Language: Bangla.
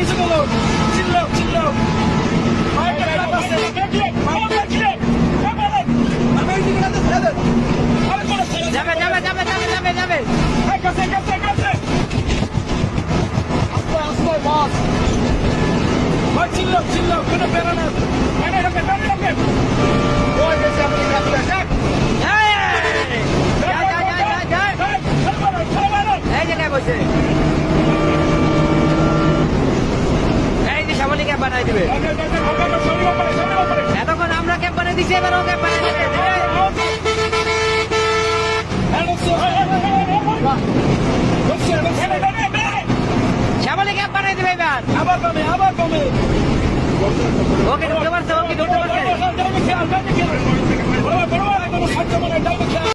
নিচে গেল চিল্লাও চিল্লাও যাবে যাবে যাবে যাবে যাবে যাবে ভাই চিল্লাও চিল্লাও কোনো প্যারা না ওই গেছে আপনি রাতে যাক এই, যা বানাই দিবে। এতক্ষণ আমরা ক্যাম্প বানাই দিচ্ছি এবার ও ক্যাম্প বানাই দিবে। শ্যামলী ক্যাম্প বানাই দিবে এবার। আবার কমে আবার কমে। ওকে তোমার